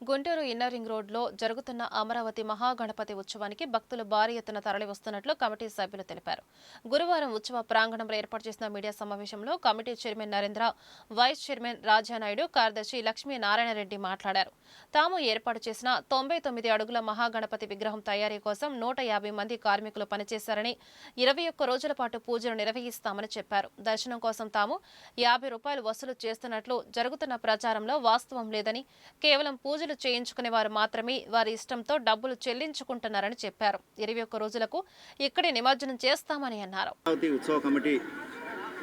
Guntur inner ring రోడ్లో జరుగుతున్న అమరావతి మహాగణపతి ఉత్సవానికి భక్తులు భారీ ఎత్తున తరలివస్తున్నట్లు కమిటీ సభ్యులు తెలిపారు. గురువారం ఉత్సవ ప్రాంగణంలో ఏర్పాటు చేసిన మీడియా సమావేశంలో committee chairman Narendra vice chairman Rajanaidu కార్యదర్శి లక్ష్మీ నారాయణరెడ్డి మాట్లాడారు. తాము ఏర్పాటు చేసిన తొంభై తొమ్మిది అడుగుల మహాగణపతి విగ్రహం తయారీ కోసం నూట యాభై మంది కార్మికులు పనిచేశారని ఇరవై ఒక్క రోజుల పాటు పూజలు నిర్వహిస్తామని చెప్పారు. దర్శనం కోసం తాము యాభై రూపాయలు వసూలు చేస్తున్నట్లు జరుగుతున్న ప్రచారంలో వాస్తవం లేదని కేవలం పూజలు చేయించుకునే వారు మాత్రమే వారి ఇష్టంతో డబ్బులు చెల్లించుకుంటున్నారని చెప్పారు. ఇరవై ఒక్క రోజులకు ఇక్కడే నిమజ్జనం చేస్తామని అన్నారు. ఉత్సవ కమిటీ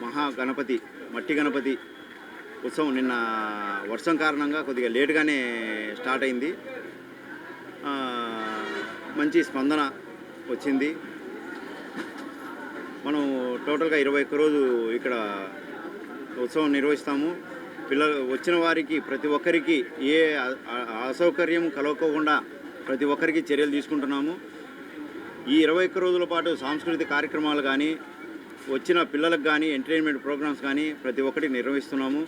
మహాగణపతి మట్టి గణపతి ఉత్సవం నిన్న వర్షం కారణంగా కొద్దిగా లేటుగానే స్టార్ట్ అయింది. మంచి స్పందన వచ్చింది. మనం టోటల్గా ఇరవై ఒక్క రోజు ఇక్కడ ఉత్సవం నిర్వహిస్తాము. పిల్లలు వచ్చిన వారికి ప్రతి ఒక్కరికి ఏ అసౌకర్యం కలగకోకుండా ప్రతి ఒక్కరికి చర్యలు తీసుకుంటున్నాము. ఈ ఇరవై ఒక్క రోజుల పాటు సాంస్కృతిక కార్యక్రమాలు కానీ వచ్చిన పిల్లలకు కానీ ఎంటర్టైన్మెంట్ ప్రోగ్రామ్స్ కానీ ప్రతి ఒక్కటి నిర్వహిస్తున్నాము.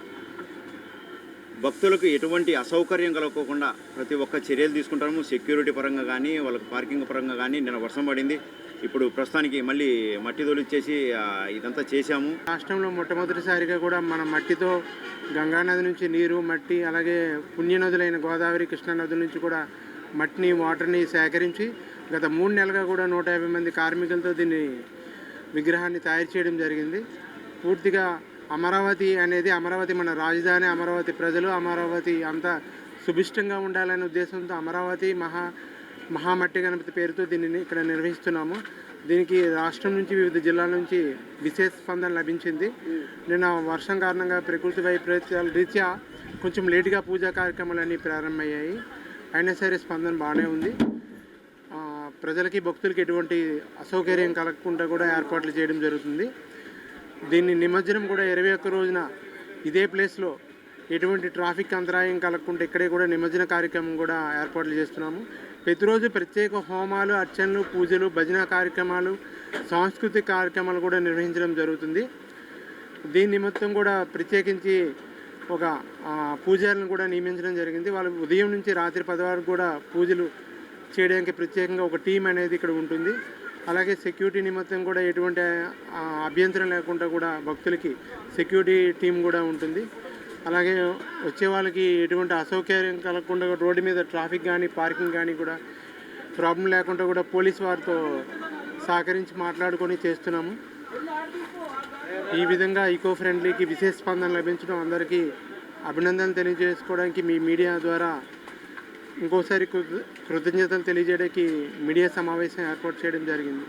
భక్తులకు ఎటువంటి అసౌకర్యం కలగకోకుండా ప్రతి ఒక్క చర్యలు తీసుకుంటాము. సెక్యూరిటీ పరంగా కానీ వాళ్ళకి పార్కింగ్ పరంగా కానీ నిన్న వర్షం పడింది. ఇప్పుడు ప్రస్తుతానికి మళ్ళీ మట్టి తొలిచ్చేసి ఇదంతా చేశాము. రాష్ట్రంలో మొట్టమొదటిసారిగా కూడా మన మట్టితో గంగానది నుంచి నీరు మట్టి అలాగే పుణ్యనదులైన గోదావరి కృష్ణా నదుల నుంచి కూడా మట్టిని వాటర్ని సేకరించి గత మూడు నెలలుగా కూడా నూట యాభై మంది కార్మికులతో దీన్ని విగ్రహాన్ని తయారు చేయడం జరిగింది. పూర్తిగా అమరావతి అనేది అమరావతి మన రాజధాని అమరావతి ప్రజలు అమరావతి అంతా సుభిష్టంగా ఉండాలనే ఉద్దేశంతో అమరావతి మహా మహామట్టి గణపతి పేరుతో దీనిని ఇక్కడ నిర్వహిస్తున్నాము. దీనికి రాష్ట్రం నుంచి వివిధ జిల్లాల నుంచి విశేష స్పందన లభించింది. నిన్న వర్షం కారణంగా ప్రకృతి వైపరీత్యాల రీత్యా కొంచెం లేటుగా పూజా కార్యక్రమాలన్నీ ప్రారంభమయ్యాయి. అయినా సరే స్పందన బాగానే ఉంది. ప్రజలకి భక్తులకి ఎటువంటి అసౌకర్యం కలగకుండా కూడా ఏర్పాట్లు చేయడం జరుగుతుంది. దీన్ని నిమజ్జనం కూడా ఇరవై ఒక్క రోజున ఇదే ప్లేస్లో ఎటువంటి ట్రాఫిక్ అంతరాయం కలగకుండా ఇక్కడే కూడా నిమజ్జన కార్యక్రమం కూడా ఏర్పాట్లు చేస్తున్నాము. ప్రతిరోజు ప్రత్యేక హోమాలు అర్చనలు పూజలు భజన కార్యక్రమాలు సాంస్కృతిక కార్యక్రమాలు కూడా నిర్వహించడం జరుగుతుంది. దీని నిమిత్తం కూడా ప్రత్యేకించి ఒక పూజారులను కూడా నియమించడం జరిగింది. వాళ్ళు ఉదయం నుంచి రాత్రి పది వరకు కూడా పూజలు చేయడానికి ప్రత్యేకంగా ఒక టీం అనేది ఇక్కడ ఉంటుంది. అలాగే సెక్యూరిటీ నిమిత్తం కూడా ఎటువంటి అభ్యంతరం లేకుండా కూడా భక్తులకి సెక్యూరిటీ టీం కూడా ఉంటుంది. అలాగే వచ్చే వాళ్ళకి ఎటువంటి అసౌకర్యం కలగకుండా రోడ్డు మీద ట్రాఫిక్ కానీ పార్కింగ్ కానీ కూడా ప్రాబ్లం లేకుండా కూడా పోలీస్ వారితో సహకరించి మాట్లాడుకొని చేస్తున్నాము. ఈ విధంగా ఈకో ఫ్రెండ్లీకి విశేష స్పందన లభించడం అందరికీ అభినందనలు తెలియజేసుకోవడానికి మీ మీడియా ద్వారా ఇంకోసారి కృత- కృతజ్ఞతలు తెలియజేయడానికి మీడియా సమావేశం ఏర్పాటు చేయడం జరిగింది.